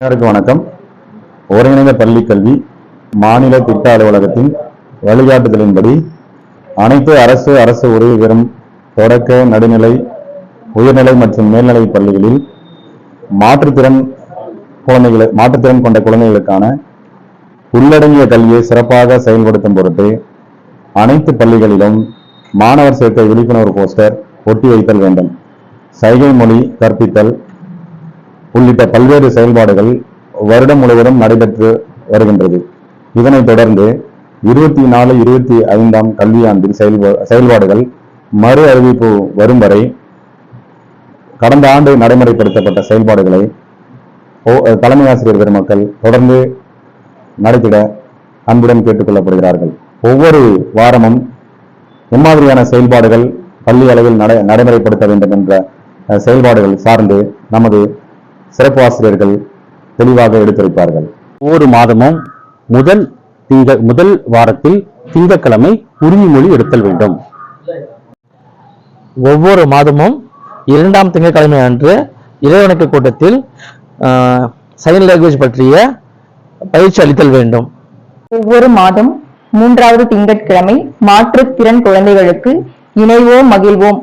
அனைவருக்கும் வணக்கம். ஒருங்கிணைந்த பள்ளி கல்வி மாநில திட்ட அலுவலகத்தின் வழிகாட்டுதலின்படி அனைத்து அரசு அரசு உதவி பெறும் தொடக்க நடுநிலை உயர்நிலை மற்றும் மேல்நிலை பள்ளிகளில் மாற்றுத்திறன் குழந்தைகளை மாற்றுத்திறன் கொண்ட குழந்தைகளுக்கான உள்ளடங்கிய கல்வியை சிறப்பாக செயல்படுத்தும் பொருட்டு அனைத்து பள்ளிகளிலும் மாணவர் சேர்க்கை விழிப்புணர்வு போஸ்டர் ஒட்டி வைத்தல் வேண்டும். சைகை மொழி கற்பித்தல் உள்ளிட்ட பல்வேறு செயல்பாடுகள் வருடம் முழுவதும் நடைபெற்று வருகின்றது. இதனைத் தொடர்ந்து இருபத்தி நாலு இருபத்தி ஐந்தாம் கல்வியாண்டின் செயல்பா செயல்பாடுகள் மறு அறிவிப்பு வரும் வரை கடந்த ஆண்டு நடைமுறைப்படுத்தப்பட்ட செயல்பாடுகளை தலைமை ஆசிரியர் பெருமக்கள் தொடர்ந்து நடத்திட அன்புடன் கேட்டுக்கொள்ளப்படுகிறார்கள். ஒவ்வொரு வாரமும் எம்மாதிரியான செயல்பாடுகள் பள்ளி அளவில் நடை நடைமுறைப்படுத்த வேண்டும் என்ற செயல்பாடுகள் சார்ந்து நமது சிறப்பு ஆசிரியர்கள் தெளிவாக எடுத்திருப்பார்கள். ஒவ்வொரு மாதமும் முதல் திங்க முதல் வாரத்தில் திங்கக்கிழமை உறுதிமொழி எடுத்தல் வேண்டும். ஒவ்வொரு மாதமும் இரண்டாம் திங்கட்கிழமை அன்று இறைவணக்க கூட்டத்தில் சைன் லாங்குவேஜ் பற்றிய பயிற்சி அளித்தல் வேண்டும். ஒவ்வொரு மாதம் மூன்றாவது திங்கட்கிழமை மாற்றுத்திறன் குழந்தைகளுக்கு இணைவோம் மகிழ்வோம்.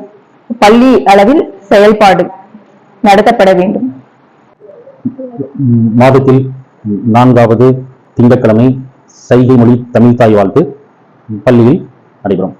பள்ளி அளவில் செயல்பாடு நடத்தப்பட வேண்டும். மாதத்தில் நான்காவது திங்கட்கிழமை சைகை மொழி தமிழ் தாய் வாழ்த்து பள்ளியில் நடைபெறும்.